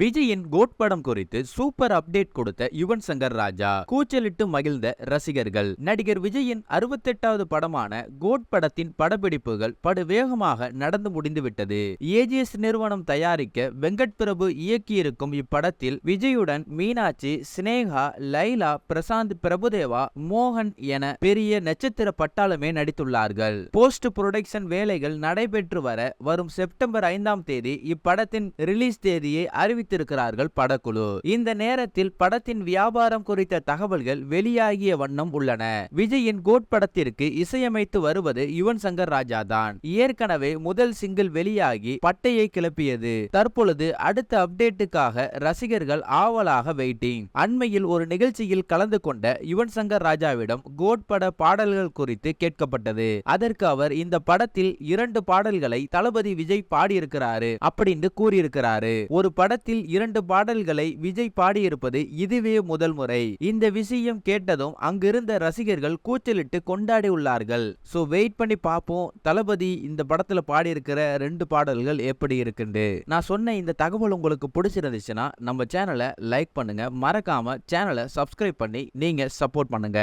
விஜயின் கோட் படம் குறித்து சூப்பர் அப்டேட் கொடுத்த யுவன் சங்கர் ராஜா கூச்சலிட்டு மகிழ்ந்த ரசிகர்கள். நடிகர் விஜயின் அறுபத்தெட்டாவது படமான கோட் படத்தின் படப்பிடிப்புகள் படு வேகமாக நடந்து முடிந்துவிட்டது. ஏஜிஎஸ் நிறுவனம் தயாரிக்க வெங்கட் பிரபு இயக்கியிருக்கும் இப்படத்தில் விஜயுடன் மீனாட்சி சினேகா லைலா பிரசாந்த் பிரபுதேவா மோகன் என பெரிய நட்சத்திர பட்டாளமே நடித்துள்ளார்கள். போஸ்ட் புரொடக்ஷன் வேலைகள் நடைபெற்று வர வரும் செப்டம்பர் ஐந்தாம் தேதி இப்படத்தின் ரிலீஸ் தேதியை அறிவித்திருக்கிறார்கள் படக்குழு. இந்த நேரத்தில் படத்தின் வியாபாரம் குறித்த தகவல்கள் வெளியாகிய வண்ணம் உள்ளன. விஜயின் கோட் படத்திற்கு இசையமைத்து வருவது யுவன் சங்கர் ராஜா தான் ஏற்கனவே முதல் சிங்கிள் வெளியாகி பட்டையை கிளப்பியது. தற்பொழுது அடுத்த அப்டேட்டுக்காக ரசிகர்கள் ஆவலாக வெயிட்டிங். அண்மையில் ஒரு நிகழ்ச்சியில் கலந்து கொண்ட யுவன் சங்கர் ராஜாவிடம் கோட் பட பாடல்கள் குறித்து கேட்கப்பட்டது. அதற்கு அவர் இந்த படத்தில் இரண்டு பாடல்களை தளபதி விஜய் பாடியிருக்கிறாரு அப்படின்னு கூறியிருக்கிறாரு. ஒரு படத்தில் இரண்டு பாடல்களை விஜய் பாடியிருப்பது இதுவே முதல் முறை. இந்த விஷயம் கேட்டதும் அங்கிருந்த ரசிகர்கள் கூச்சலிட்டு கொண்டாடி உள்ளார்கள். சோ வெயிட் பண்ணி பார்ப்போம் தளபதி இந்த படத்துல பாடியிருக்கிற ரெண்டு பாடல்கள் எப்படி இருக்குண்டு? நான் சொன்ன இந்த தகவல் உங்களுக்கு பிடிச்சிருந்துச்சுன்னா நம்ம சேனலை லைக் பண்ணுங்க. மறக்காம சேனலை சப்ஸ்கிரைப் பண்ணி நீங்க சப்போர்ட் பண்ணுங்க.